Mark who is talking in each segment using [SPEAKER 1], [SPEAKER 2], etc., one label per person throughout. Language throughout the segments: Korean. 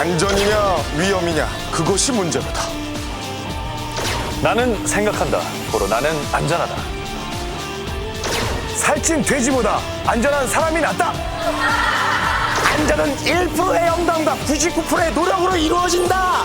[SPEAKER 1] 안전이냐 위험이냐 그것이 문제로다.
[SPEAKER 2] 나는 생각한다. 고로 나는 안전하다.
[SPEAKER 3] 살찐 돼지보다 안전한 사람이 낫다. 안전은 1%의 영광과 99%의 노력으로 이루어진다.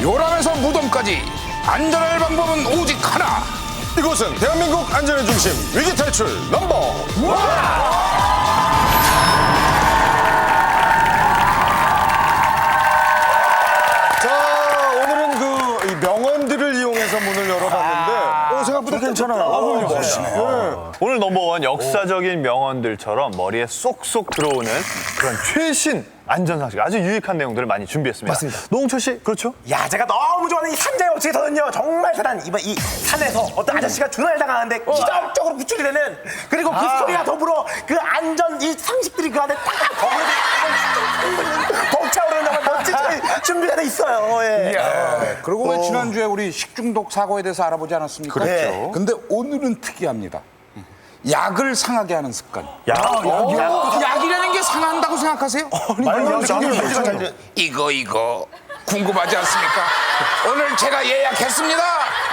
[SPEAKER 4] 요람에서 무덤까지 안전할 방법은 오직 하나.
[SPEAKER 1] 이곳은 대한민국 안전의 중심 위기 탈출 넘버 원.
[SPEAKER 2] 넘버원 역사적인 명언들처럼 머리에 쏙쏙 들어오는 그런 최신 안전상식 아주 유익한 내용들을 많이 준비했습니다.
[SPEAKER 3] 맞습니다.
[SPEAKER 2] 노홍철 씨, 그렇죠?
[SPEAKER 3] 야, 제가 너무 좋아하는 이 산자의 어치에서는요, 정말 대단. 이번 이 산에서 어떤 아저씨가 조난을 당하는데 기적적으로 구출이 되는 그리고 그 스토리와 더불어 그 안전 이 상식들이 그 안에 딱 거기에 벅차오르는 정말 멋진 준비가 돼 있어요. 예.
[SPEAKER 4] 그리고 왜 지난주에 우리 식중독 사고에 대해서 알아보지 않았습니까?
[SPEAKER 3] 그렇죠.
[SPEAKER 4] 근데 오늘은 특이합니다. 약을 상하게 하는 습관.
[SPEAKER 2] 야,
[SPEAKER 4] 약이라는 게 상한다고 생각하세요?
[SPEAKER 3] 말도 잘
[SPEAKER 4] 이거 이거 궁금하지 않습니까? 오늘 제가 예약했습니다.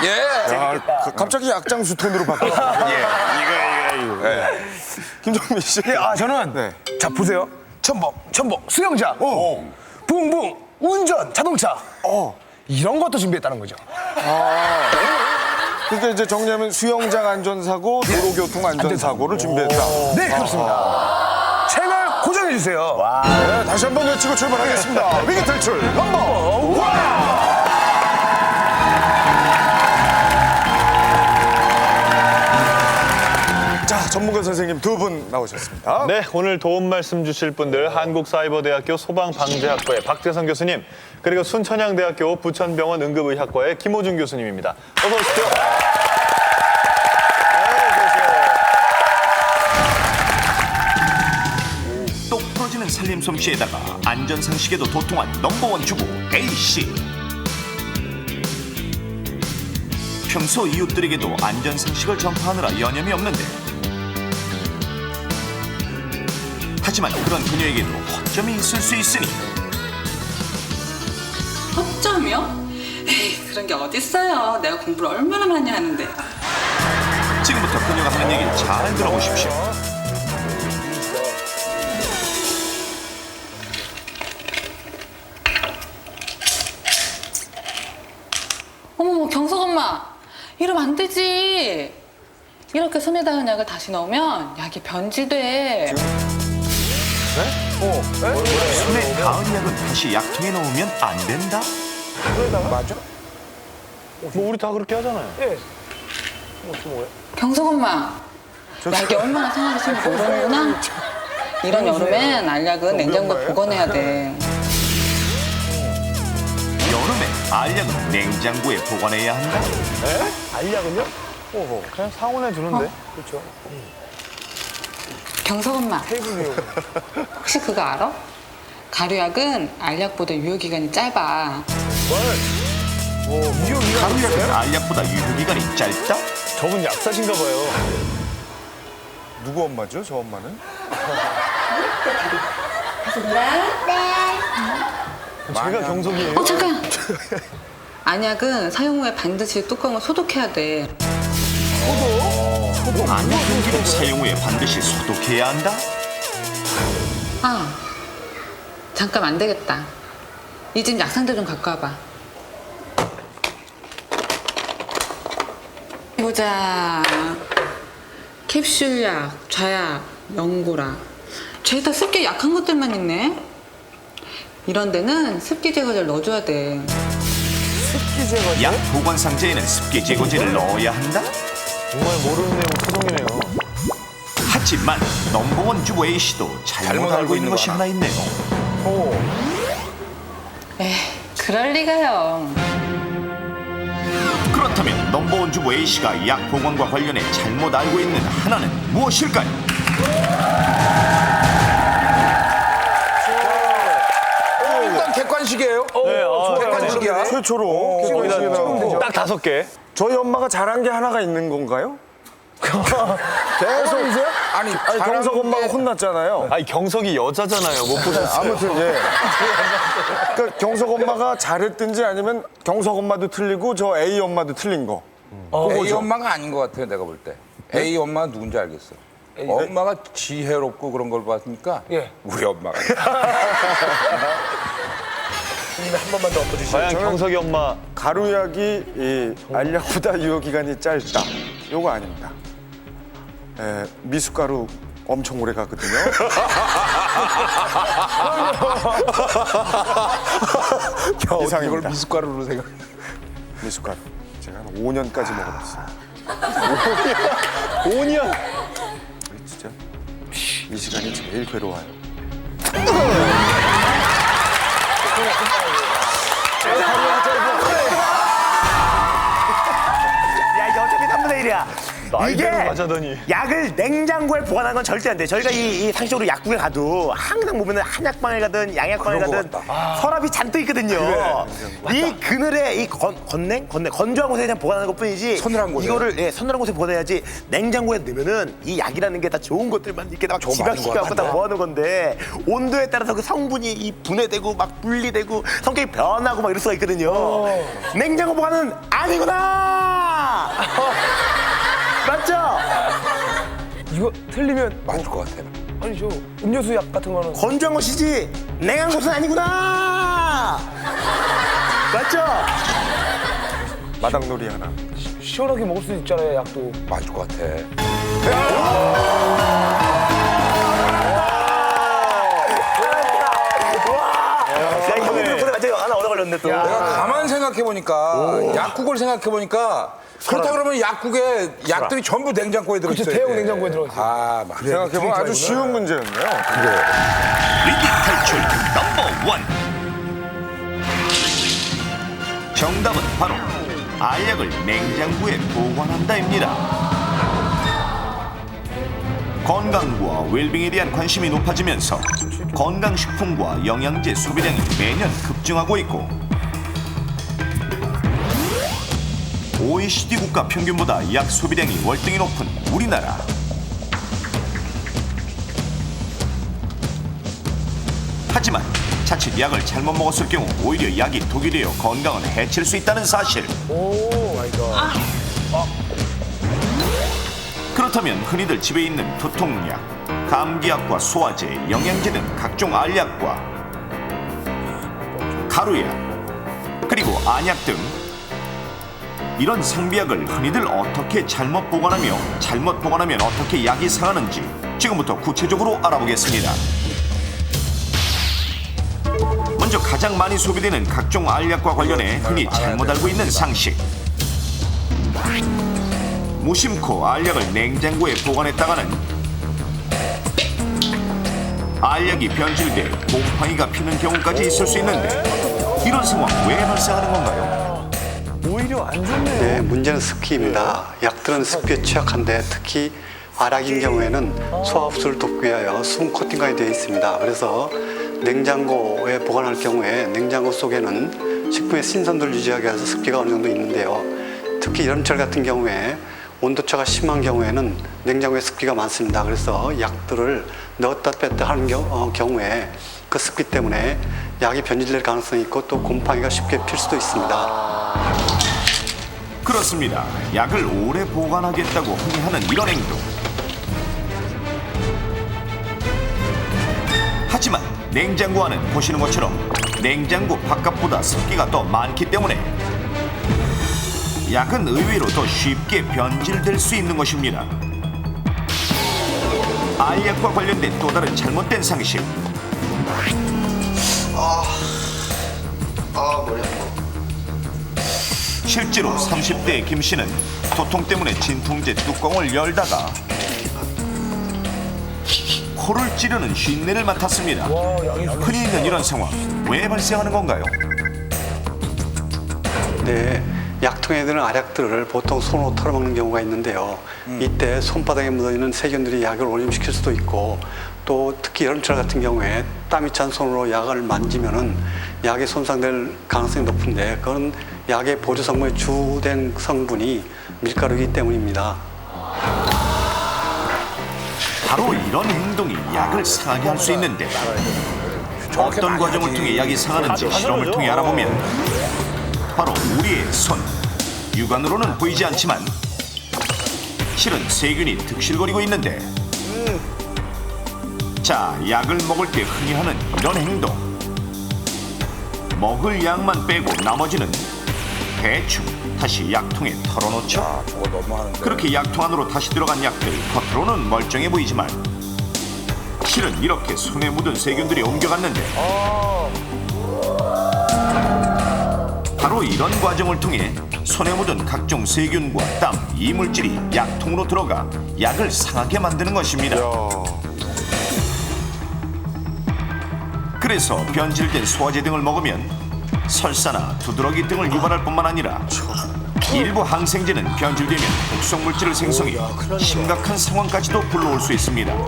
[SPEAKER 4] 예.
[SPEAKER 1] 아, 그- 갑자기 약장수 톤으로 바뀌었어요. 예, 이거 이거 이거. 김정민 씨.
[SPEAKER 3] 아, 저는
[SPEAKER 1] 네.
[SPEAKER 3] 자 보세요. 첨벙, 첨벙, 수영장, 붕붕, 운전, 자동차. 이런 것도 준비했다는 거죠.
[SPEAKER 1] 그러니까 이제 정리하면 수영장 안전사고, 도로교통 안전사고를 준비했다.
[SPEAKER 3] 네, 그렇습니다. 채널 고정해 주세요.
[SPEAKER 1] 네, 다시 한 번 외치고 출발하겠습니다. 위기 탈출 넘버 원. 전문가 선생님 두 분 나오셨습니다.
[SPEAKER 2] 네, 오늘 도움 말씀 주실 분들 한국사이버대학교 소방방재학과의 박재성 교수님 그리고 순천향대학교 부천병원 응급의학과의 김호준 교수님입니다. 어서 오십시오.
[SPEAKER 5] 똑 부러지는 살림 솜씨에다가 안전 상식에도 도통한 넘버원 주부 A 씨. 평소 이웃들에게도 안전 상식을 전파하느라 여념이 없는데. 하지만 그런 그녀에게도 허점이 있을 수 있으니
[SPEAKER 6] 허점이요? 에이, 그런 게 어딨어요. 내가 공부를 얼마나 많이 하는데.
[SPEAKER 5] 지금부터 그녀가 하는 얘기를 잘 들어보십시오.
[SPEAKER 6] 어머머, 경석 엄마. 이러면 안 되지. 이렇게 손에 닿은 약을 다시 넣으면 약이 변질돼.
[SPEAKER 5] 손에 닿은 약은 다시 약통에 넣으면 안 된다?
[SPEAKER 4] 맞아?
[SPEAKER 2] 뭐 우리 다 그렇게 하잖아요.
[SPEAKER 6] 경석 엄마. 약이 얼마나 생긴지 모르는구나. 이런 여름엔 알약은 냉장고에 보관해야 돼.
[SPEAKER 5] 여름에 알약은 냉장고에 보관해야 한다?
[SPEAKER 3] 알약은요?
[SPEAKER 2] 그냥 상온에 두는데.
[SPEAKER 6] 경석 엄마. 혹시 그거 알아? 가루약은 알약보다 유효기간이 짧아.
[SPEAKER 5] 가루약은 알약보다 유효기간이 짧다?
[SPEAKER 2] 저분 약사신가 봐요.
[SPEAKER 1] 누구 엄마죠, 저 엄마는?
[SPEAKER 2] 제가 경석이에요.
[SPEAKER 6] 어, 잠깐! 안약은 사용 후에 반드시 뚜껑을 소독해야 돼.
[SPEAKER 5] 안약 용기를 사용 후에 반드시 소독해야 한다?
[SPEAKER 6] 아, 잠깐 안 되겠다. 이 집 약상자 좀 갖고 와봐. 보자. 캡슐약, 좌약, 연고라. 죄다 습기 약한 것들만 있네. 이런 데는 습기 제거제를 넣어줘야 돼.
[SPEAKER 5] 약 보관 상자에는 습기 제거제를 넣어야 한다?
[SPEAKER 2] 정말 모르는 내용 토종이네요.
[SPEAKER 5] 하지만 넘버원 주부 A씨도 잘못, 알고 있는 것이 하나 있네요.
[SPEAKER 6] 에이, 그럴 리가요.
[SPEAKER 5] 그렇다면 넘버원 주부 A씨가 약 보관과 관련해 잘못 알고 있는 하나는 무엇일까요?
[SPEAKER 4] 일단 객관식이에요.
[SPEAKER 2] 네, 아,
[SPEAKER 4] 객관 식이야.
[SPEAKER 1] 최초로 객관식에 나오고.
[SPEAKER 2] 딱 다섯 개.
[SPEAKER 1] 저희 엄마가 잘한 게 하나가 있는 건가요? 계속
[SPEAKER 4] 아니,
[SPEAKER 1] 아니 경석 엄마가 혼났잖아요.
[SPEAKER 2] 아니 경석이 여자잖아요. 못 보셨어요?
[SPEAKER 1] 아무튼 예. 그러니까 경석 엄마가 잘했든지 아니면 경석 엄마도 틀리고 저 A 엄마도 틀린 거.
[SPEAKER 4] A 엄마가 아닌 것 같아요, 내가 볼 때. A 엄마가 누군지 알겠어. 엄마가 지혜롭고 그런 걸 봤으니까 우리 엄마가.
[SPEAKER 3] 한 번만 더 엎어주시죠.
[SPEAKER 2] 과연 경석이 엄마
[SPEAKER 1] 가루약이 이 알약보다 유효 기간이 짧다. 요거 아닙니다. 에, 미숫가루 엄청 오래 가거든요.
[SPEAKER 4] 이걸
[SPEAKER 1] 이상입니다.
[SPEAKER 4] 미숫가루로 생각.
[SPEAKER 1] 미숫가루. 제가 한 5년까지 먹어봤어요.
[SPEAKER 2] 5년
[SPEAKER 1] 진짜 이 시간이 제일 괴로워요.
[SPEAKER 3] 야 이게 어차피 3분의 1이야.
[SPEAKER 2] 나이대로 가자더니.
[SPEAKER 3] 약을 냉장고에 보관하는 건 절대 안 돼. 저희가 이, 이 상식적으로 약국에 가도 항상 보면은 한약방에 가든 양약방에 가든
[SPEAKER 4] 것
[SPEAKER 3] 서랍이 잔뜩 있거든요. 이 그늘에 이 건, 건냉? 건냉? 건조한 곳에 그냥 보관하는 것 뿐이지.
[SPEAKER 4] 서늘한 곳에.
[SPEAKER 3] 이거를 예, 서늘한 곳에 보관해야지 냉장고에 넣으면은 이 약이라는 게 다 좋은 것들만 이렇게
[SPEAKER 4] 거
[SPEAKER 3] 지각시켜갖고 다. 모아놓은 건데 온도에 따라서 그 성분이 이 분해되고 막 분리되고 성격이 변하고 막 이럴 수가 있거든요. 냉장고 보관은 아니구나! 맞죠?
[SPEAKER 7] 이거 틀리면
[SPEAKER 4] 맞을 것 같아.
[SPEAKER 7] 아니죠. 음료수 약 같은 거는
[SPEAKER 3] 건조한 것이지 냉한 것은 아니구나. 맞죠?
[SPEAKER 1] 마당놀이 하나.
[SPEAKER 7] 시원하게 먹을 수 있잖아요, 약도.
[SPEAKER 4] 맞을 것 같아.
[SPEAKER 3] 야, 이거 그래 맞아요. 하나 얻어 걸렸네 또.
[SPEAKER 4] 내가 가만 생각해 보니까 약국을 생각해 보니까 그렇다 그러면 약국에 약들이 전부 냉장고에 들어 있어요.
[SPEAKER 7] 그쵸, 대형 냉장고에 들어있어요.
[SPEAKER 4] 아, 맞아.
[SPEAKER 1] 생각해보면 아주 쉬운 문제였네요.
[SPEAKER 5] 위기 탈출 넘버 원 정답은 바로 알약을 냉장고에 보관한다입니다 건강과 웰빙에 대한 관심이 높아지면서 건강식품과 영양제 소비량이 매년 급증하고 있고 OECD 국가 평균보다 약 소비량이 월등히 높은 우리나라. 하지만 자칫 약을 잘못 먹었을 경우 오히려 약이 독이 되어 건강을 해칠 수 있다는 사실. 그렇다면 흔히들 집에 있는 두통약, 감기약과 소화제, 영양제 등 각종 알약과 가루약, 그리고 안약 등 이런 상비약을 흔히들 어떻게 잘못 보관하며 잘못 보관하면 어떻게 약이 상하는지 지금부터 구체적으로 알아보겠습니다. 먼저 가장 많이 소비되는 각종 알약과 관련해 흔히 잘못 알고 있는 상식. 무심코 알약을 냉장고에 보관했다가는 알약이 변질돼 곰팡이가 피는 경우까지 있을 수 있는데 이런 상황 왜 발생하는 건가요?
[SPEAKER 8] 네, 문제는 습기입니다. 약들은 습기에 취약한데 특히 아락인 경우에는 소화 흡수를 돕기 위하여 수분 코팅까지 되어 있습니다. 그래서 냉장고에 보관할 경우에 냉장고 속에는 식품의 신선도를 유지하기 위해서 습기가 어느 정도 있는데요. 특히 여름철 같은 경우에 온도차가 심한 경우에는 냉장고에 습기가 많습니다. 그래서 약들을 넣었다 뺐다 하는 경, 어, 경우에 그 습기 때문에 약이 변질될 가능성이 있고 또 곰팡이가 쉽게 필 수도 있습니다.
[SPEAKER 5] 그렇습니다. 약을 오래 보관하겠다고 흔히 하는 이런 행동. 하지만 냉장고 안은 보시는 것처럼 냉장고 바깥보다 습기가 더 많기 때문에 약은 의외로 더 쉽게 변질될 수 있는 것입니다. 알약과 관련된 또 다른 잘못된 상식. 실제로 30대의 김 씨는 도통 때문에 진통제 뚜껑을 열다가 코를 찌르는 쉰내를 맡았습니다. 흔히 있는 이런 상황 왜 발생하는 건가요?
[SPEAKER 8] 네, 약통에 드는 알약들을 보통 손으로 털어먹는 경우가 있는데요. 이때 손바닥에 묻어있는 세균들이 약을 오염시킬 수도 있고 또 특히 여름철 같은 경우에 땀이 찬 손으로 약을 만지면은 약이 손상될 가능성이 높은데 그건 약의 보조 성분의 주된 성분이 밀가루이기 때문입니다.
[SPEAKER 5] 바로 이런 행동이 약을 상하게 할 수 있는데 어떤 과정을 통해 약이 상하는지 실험을 통해 알아보면 바로 우리의 손 육안으로는 보이지 않지만 실은 세균이 득실거리고 있는데. 자 약을 먹을 때 흔히 하는 이런 행동. 먹을 양만 빼고 나머지는 대충 다시 약통에 털어놓죠
[SPEAKER 4] 아, 저거 너무하는데.
[SPEAKER 5] 그렇게 약통 안으로 다시 들어간 약들 겉으로는 멀쩡해 보이지만 실은 이렇게 손에 묻은 세균들이 옮겨갔는데 바로 이런 과정을 통해 손에 묻은 각종 세균과 땀, 이물질이 약통으로 들어가 약을 상하게 만드는 것입니다. 그래서 변질된 소화제 등을 먹으면 설사나 두드러기 등을 유발할 뿐만 아니라 일부 항생제는 변질되면 독성 물질을 생성해 심각한 상황까지도 불러올 수 있습니다.
[SPEAKER 1] 이거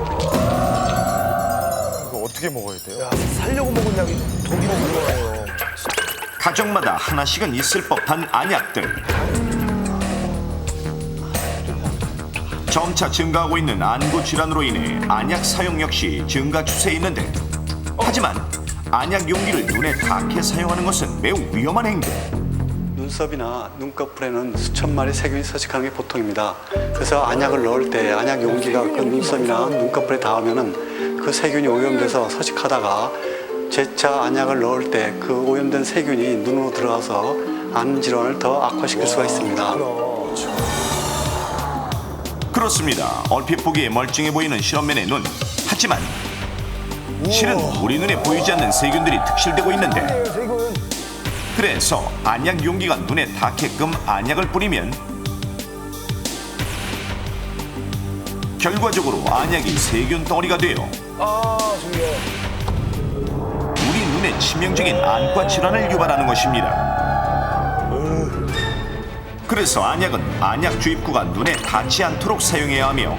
[SPEAKER 1] 어떻게 먹어야 돼요?
[SPEAKER 7] 야, 살려고 먹은 약이 독이 먹는 거예요.
[SPEAKER 5] 가정마다 하나씩은 있을 법한 안약들. 점차 증가하고 있는 안구 질환으로 인해 안약 사용 역시 증가 추세에 있는데 하지만 안약 용기를 눈에 닿게 사용하는 것은 매우 위험한 행동.
[SPEAKER 8] 눈썹이나 눈꺼풀에는 수천 마리 세균이 서식하는 게 보통입니다. 그래서 안약을 넣을 때 안약 용기가 그 눈썹이나 눈꺼풀에 닿으면은 그 세균이 오염돼서 서식하다가 재차 안약을 넣을 때 그 오염된 세균이 눈으로 들어가서 안 질환을 더 악화시킬 수가 있습니다.
[SPEAKER 5] 그렇습니다. 얼핏 보기에 멀쩡해 보이는 실험맨의 눈. 하지만 실은 우리 눈에 보이지 않는 세균들이 득실되고 있는데
[SPEAKER 7] 네.
[SPEAKER 5] 그래서 안약 용기가 눈에 닿게끔 안약을 뿌리면 결과적으로 안약이 세균 덩어리가 되어
[SPEAKER 7] 아.
[SPEAKER 5] 우리 눈에 치명적인 안과 질환을 유발하는 것입니다. 그래서 안약은 안약 주입구가 눈에 닿지 않도록 사용해야 하며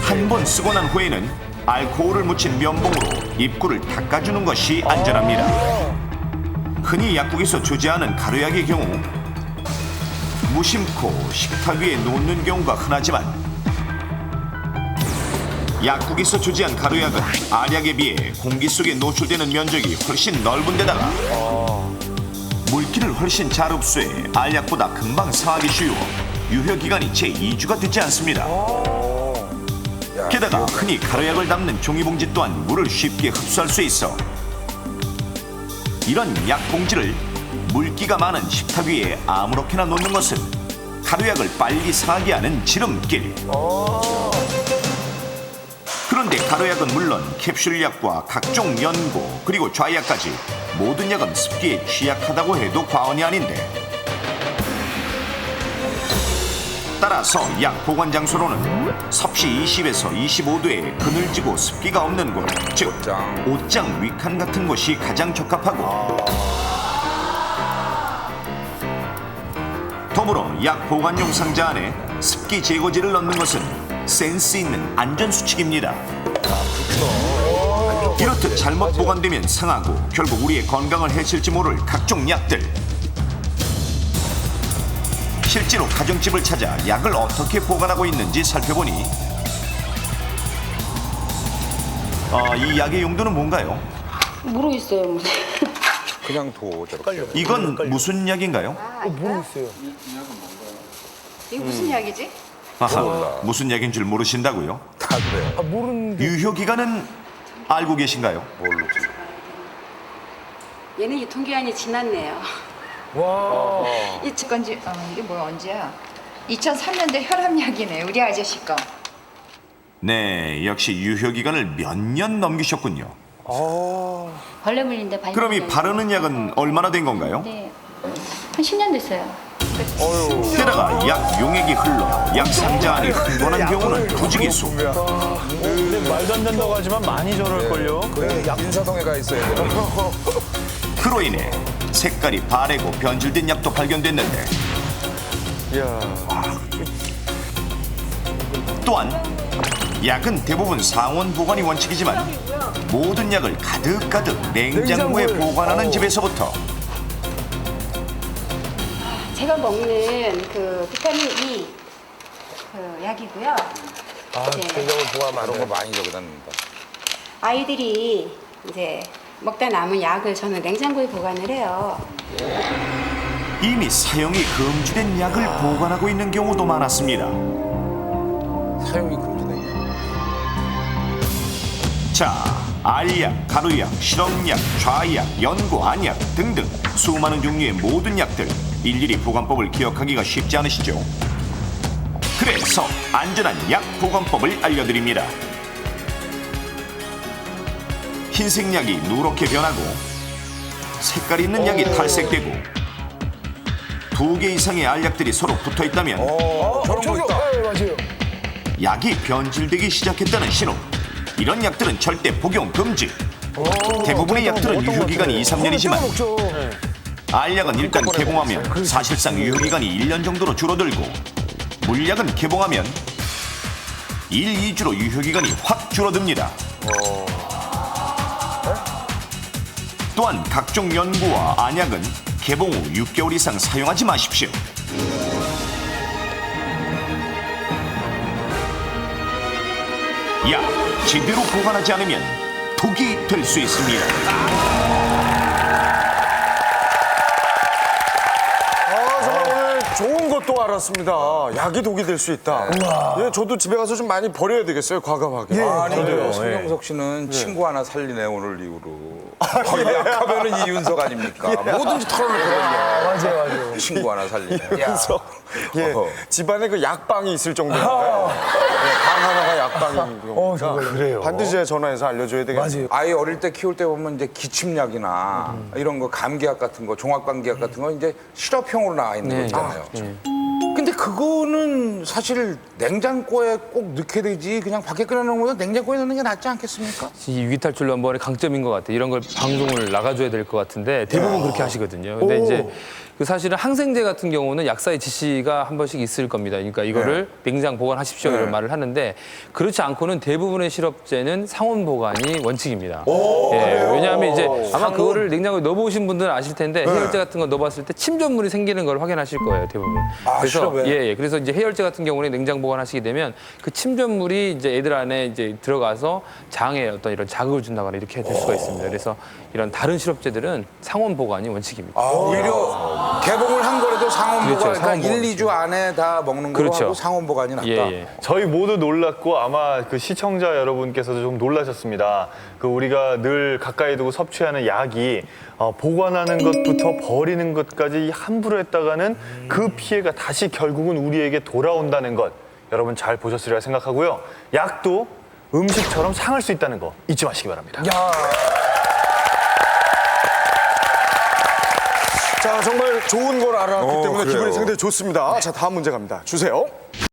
[SPEAKER 5] 한 번 쓰고 난 후에는 알코올을 묻힌 면봉으로 입구를 닦아주는 것이 안전합니다. 흔히 약국에서 조제하는 가루약의 경우 무심코 식탁 위에 놓는 경우가 흔하지만 약국에서 조제한 가루약은 알약에 비해 공기 속에 노출되는 면적이 훨씬 넓은 데다가 물기를 훨씬 잘 흡수해 알약보다 금방 상하기 쉬워 유효 기간이 채 2주가 되지 않습니다.
[SPEAKER 4] 야,
[SPEAKER 5] 게다가 흔히 가루약을 담는 종이봉지 또한 물을 쉽게 흡수할 수 있어. 이런 약봉지를 물기가 많은 식탁 위에 아무렇게나 놓는 것은 가루약을 빨리 상하게 하는 지름길. 그런데 가루약은 물론 캡슐약과 각종 연고 그리고 좌약까지 모든 약은 습기에 취약하다고 해도 과언이 아닌데 따라서 약 보관 장소로는 섭씨 20에서 25도에 그늘지고 습기가 없는 곳, 즉.
[SPEAKER 4] 옷장
[SPEAKER 5] 위칸 같은 곳이 가장 적합하고 더불어 약 보관용 상자 안에 습기 제거제를 넣는 것은 센스 있는 안전 수칙입니다. 이렇듯 잘못 보관되면 상하고 결국 우리의 건강을 해칠지 모를 각종 약들. 실제로 가정집을 찾아 약을 어떻게 보관하고 있는지 살펴보니 아, 이 약의 용도는 뭔가요?
[SPEAKER 9] 모르겠어요. 무슨.
[SPEAKER 4] 그냥 둬 저렇게.
[SPEAKER 5] 이건 무슨 약인가요?
[SPEAKER 7] 어, 모르겠어요.
[SPEAKER 9] 이게 무슨 약이지?
[SPEAKER 5] 아하, 무슨 약인 줄 모르신다고요?
[SPEAKER 4] 다 그래.
[SPEAKER 7] 아, 모르는데.
[SPEAKER 5] 유효 기간은 알고 계신가요?
[SPEAKER 4] 모르지.
[SPEAKER 9] 얘는 유통기한이 지났네요.
[SPEAKER 7] 와.
[SPEAKER 10] 이 건지 어, 이게 뭐야 언제야? 2003년대 혈압약이네 우리 아저씨 거.
[SPEAKER 5] 네, 역시 유효 기간을 몇 년 넘기셨군요.
[SPEAKER 9] 벌레 물린데 반.
[SPEAKER 5] 그럼 이 바르는 약은 얼마나 된 건가요?
[SPEAKER 9] 네. 한 10년 됐어요.
[SPEAKER 5] 게다가 약 용액이 흘러 약 상자 안이 흥건한 경우는 부지기수.
[SPEAKER 2] 근데 말도 안 된다고 하지만 많이 저럴걸요.
[SPEAKER 4] 그래 약인사동에 가 있어야 돼.
[SPEAKER 5] 그로 인해 색깔이 바래고 변질된 약도 발견됐는데 또한 약은 대부분 상온 보관이 원칙이지만 모든 약을 가득가득 냉장고에
[SPEAKER 7] 냉장고에.
[SPEAKER 5] 보관하는
[SPEAKER 7] 어우.
[SPEAKER 5] 집에서부터
[SPEAKER 9] 제가 먹는 그 비타민 E 그 약이고요.
[SPEAKER 7] 아,
[SPEAKER 9] 네.
[SPEAKER 7] 된장을 보관하면
[SPEAKER 4] 그런 거 많이 저기다 넣는다.
[SPEAKER 9] 아이들이 이제 먹다 남은 약을 저는 냉장고에 보관을 해요.
[SPEAKER 5] 이미 사용이 금지된 약을 보관하고 있는 경우도 많았습니다.
[SPEAKER 4] 사용이 금지된 게.
[SPEAKER 5] 자, 알약, 가루약, 실험약, 좌약, 연고, 안약 등등 수많은 종류의 모든 약들 일일이 보관법을 기억하기가 쉽지 않으시죠? 그래서 안전한 약 보관법을 알려드립니다. 흰색 약이 누렇게 변하고 색깔 있는 약이 탈색되고 두 개 이상의 알약들이 서로 붙어 있다면
[SPEAKER 7] 어, 저기요. 네, 맞아요.
[SPEAKER 5] 약이 변질되기 시작했다는 신호. 이런 약들은 절대 복용 금지. 대부분의 약들은 유효기간이 2, 3년이지만
[SPEAKER 7] 먹죠.
[SPEAKER 5] 알약은 일단 개봉하면 사실상 유효기간이 1년 정도로 줄어들고 물약은 개봉하면 1, 2주로 유효기간이 확 줄어듭니다. 또한 각종 연고와 안약은 개봉 후 6개월 이상 사용하지 마십시오. 약 제대로 보관하지 않으면 독이 될 수 있습니다.
[SPEAKER 1] 좋은 것도 알았습니다. 약이 독이 될 수 있다. 예, 저도 집에 가서 좀 많이 버려야 되겠어요, 과감하게.
[SPEAKER 4] 아니,
[SPEAKER 1] 저도요.
[SPEAKER 4] 신영석 씨는 친구 하나 살리네 오늘 이후로. 거의 약하면은 이윤석 아닙니까? 뭐든지 털어놓거든요.
[SPEAKER 7] 맞아요, 맞아요.
[SPEAKER 4] 친구 하나 살리네.
[SPEAKER 1] 그래서 예,
[SPEAKER 4] 어허.
[SPEAKER 1] 집안에 그 약방이 있을 정도니까요. 예, 방 하나가 약방인 경우니까
[SPEAKER 7] 그래요.
[SPEAKER 1] 반드시 전화해서 알려줘야 되겠네요.
[SPEAKER 7] 맞아요.
[SPEAKER 4] 아이 어릴 때 키울 때 보면 이제 기침약이나 이런 거 감기약 같은 거 종합 감기약 같은 거 이제 시럽형으로 나와 있는 거 있잖아요. 근데 그거는 사실 냉장고에 꼭 넣게 되지 그냥 밖에 꺼내놓은 거보다 냉장고에 넣는 게 낫지 않겠습니까?
[SPEAKER 11] 이 위기탈출 넘버의 강점인 것 같아요. 이런 걸 방송을 나가줘야 될 것 같은데 대부분 그렇게 하시거든요. 근데 이제 그 사실은 항생제 같은 경우는 약사의 지시가 한 번씩 있을 겁니다. 그러니까 이거를 냉장 보관하십시오 이런 말을 하는데 그렇지 않고는 대부분의 시럽제는 상온 보관이 원칙입니다. 예, 왜냐하면 이제 아마 그거를 냉장고에 넣어보신 분들은 아실 텐데 해열제 같은 거 넣어봤을 때 침전물이 생기는 걸 확인하실 거예요 대부분. 그래서
[SPEAKER 4] 시럽에?
[SPEAKER 11] 예, 예. 그래서 이제 해열제 같은 경우는 냉장 보관하시게 되면 그 침전물이 이제 애들 안에 이제 들어가서 장에 어떤 이런 자극을 준다거나 이렇게 될 수가 있습니다. 그래서 이런 다른 시럽제들은 상온 보관이 원칙입니다.
[SPEAKER 4] 오히려 개봉을 한 거라도 상온
[SPEAKER 11] 그렇죠, 상온
[SPEAKER 4] 그러니까 1, 2주 안에 다 먹는 거로
[SPEAKER 11] 그렇죠.
[SPEAKER 4] 하고 상온 보관이 낫다.
[SPEAKER 11] 예, 예.
[SPEAKER 2] 저희 모두 놀랐고 아마 그 시청자 여러분께서도 좀 놀라셨습니다. 그 우리가 늘 가까이 두고 섭취하는 약이 어, 보관하는 것부터 버리는 것까지 함부로 했다가는 그 피해가 다시 결국은 우리에게 돌아온다는 것 여러분 잘 보셨으리라 생각하고요. 약도 음식처럼 상할 수 있다는 거 잊지 마시기 바랍니다.
[SPEAKER 1] 자, 정말 좋은 걸 알았기
[SPEAKER 4] 어,
[SPEAKER 1] 때문에
[SPEAKER 4] 그래요.
[SPEAKER 1] 기분이 상당히 좋습니다. 자, 다음 문제 갑니다. 주세요.